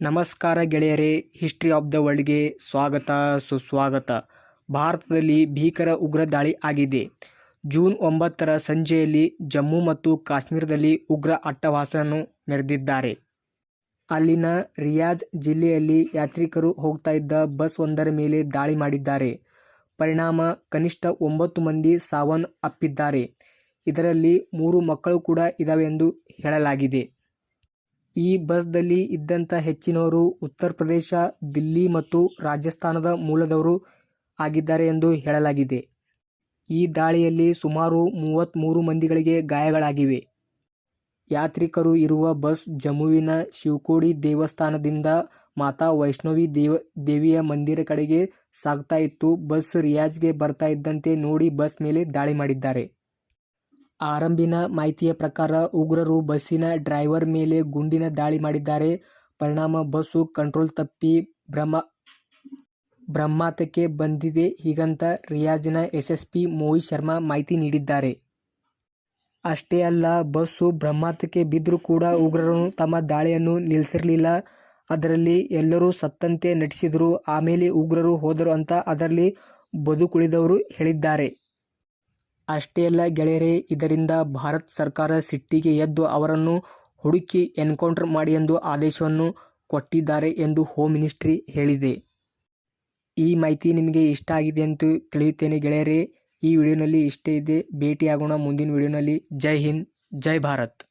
ನಮಸ್ಕಾರ ಗೆಳೆಯರೇ history of the ವರ್ಲ್ಡ್ಗೆ ಸ್ವಾಗತ, ಸುಸ್ವಾಗತ. ಭಾರತದಲ್ಲಿ ಭೀಕರ ಉಗ್ರ ದಾಳಿ ಆಗಿದೆ. ಜೂನ್ ಒಂಬತ್ತರ ಸಂಜೆಯಲ್ಲಿ ಜಮ್ಮು ಮತ್ತು ಕಾಶ್ಮೀರದಲ್ಲಿ ಉಗ್ರ ಅಟ್ಟವಾಸವನ್ನು ಮೆರೆದಿದ್ದಾರೆ ಅಲ್ಲಿನ ರಿಯಾಜ್ ಜಿಲ್ಲೆಯಲ್ಲಿ ಯಾತ್ರಿಕರು ಹೋಗ್ತಾ ಇದ್ದ ಬಸ್ ಒಂದರ ಮೇಲೆ ದಾಳಿ ಮಾಡಿದ್ದಾರೆ. ಪರಿಣಾಮ ಕನಿಷ್ಠ ಒಂಬತ್ತು ಮಂದಿ ಸಾವನ್ನು ಅಪ್ಪಿದ್ದಾರೆ ಇದರಲ್ಲಿ ಮೂರು ಮಕ್ಕಳು ಕೂಡ ಇದ್ದಾವೆ ಎಂದು ಹೇಳಲಾಗಿದೆ. ಈ ಬಸ್ದಲ್ಲಿ ಇದ್ದಂಥ ಹೆಚ್ಚಿನವರು ಉತ್ತರ ಪ್ರದೇಶ, ದಿಲ್ಲಿ ಮತ್ತು ರಾಜಸ್ಥಾನದ ಮೂಲದವರು ಆಗಿದ್ದಾರೆ ಎಂದು ಹೇಳಲಾಗಿದೆ. ಈ ದಾಳಿಯಲ್ಲಿ ಸುಮಾರು ಮೂವತ್ತ್ಮೂರು ಮಂದಿಗಳಿಗೆ ಗಾಯಗಳಾಗಿವೆ. ಯಾತ್ರಿಕರು ಇರುವ ಬಸ್ ಜಮ್ಮುವಿನ ಶಿವಕೋಡಿ ದೇವಸ್ಥಾನದಿಂದ ಮಾತಾ ವೈಷ್ಣವಿ ದೇವ, ದೇವಿಯ ಮಂದಿರ ಕಡೆಗೆ ಸಾಗ್ತಾ ಇತ್ತು. ಬಸ್ ರಿಯಾಜ್ಗೆ ಬರ್ತಾ ಇದ್ದಂತೆ ನೋಡಿ ಬಸ್ ಮೇಲೆ ದಾಳಿ ಮಾಡಿದ್ದಾರೆ. ಆರಂಭಿನ ಮಾಹಿತಿಯ ಪ್ರಕಾರ ಉಗ್ರರು ಬಸ್ಸಿನ ಡ್ರೈವರ್ ಮೇಲೆ ಗುಂಡಿನ ದಾಳಿ ಮಾಡಿದ್ದಾರೆ. ಪರಿಣಾಮ ಬಸ್ಸು ಕಂಟ್ರೋಲ್ ತಪ್ಪಿ ಬ್ರಹ್ಮ, ಬ್ರಹ್ಮಾತಕ್ಕೆ ಬಂದಿದೆ ಹೀಗಂತ ರಿಯಾಜ್ನ ಎಸ್ಎಸ್ಪಿ ಮೋಹಿತ್ ಶರ್ಮಾ ಮಾಹಿತಿ ನೀಡಿದ್ದಾರೆ. ಅಷ್ಟೇ ಅಲ್ಲ, ಬಸ್ಸು ಬ್ರಹ್ಮಾತಕ್ಕೆ ಬಿದ್ದರೂ ಕೂಡ ಉಗ್ರರು ತಮ್ಮ ದಾಳಿಯನ್ನು ನಿಲ್ಲಿಸಿರಲಿಲ್ಲ. ಅದರಲ್ಲಿ ಎಲ್ಲರೂ ಸತ್ತಂತೆ ನಟಿಸಿದರು. ಆಮೇಲೆ ಉಗ್ರರು ಹೋದರು ಅಂತ ಅದರಲ್ಲಿ ಬದುಕುಳಿದವರು ಹೇಳಿದ್ದಾರೆ. ಅಷ್ಟೇ ಅಲ್ಲ ಗೆಳೆಯರೇ, ಇದರಿಂದ ಭಾರತ ಸರ್ಕಾರ ಸಿಟ್ಟಿಗೆ ಎದ್ದು ಅವರನ್ನು ಹುಡುಕಿ ಎನ್ಕೌಂಟರ್ ಮಾಡಿ ಎಂದು ಆದೇಶವನ್ನು ಕೊಟ್ಟಿದ್ದಾರೆ ಎಂದು ಹೋಮ್ ಮಿನಿಸ್ಟ್ರಿ ಹೇಳಿದೆ. ಈ ಮಾಹಿತಿ ನಿಮಗೆ ಇಷ್ಟ ಆಗಿದೆ ಎಂದು ತಿಳಿಯುತ್ತೇನೆ ಗೆಳೆಯರೇ. ಈ ವಿಡಿಯೋನಲ್ಲಿ ಇಷ್ಟೇ ಇದೆ. ಭೇಟಿಯಾಗೋಣ ಮುಂದಿನ ವಿಡಿಯೋನಲ್ಲಿ. ಜೈ ಹಿಂದ್, ಜೈ ಭಾರತ್.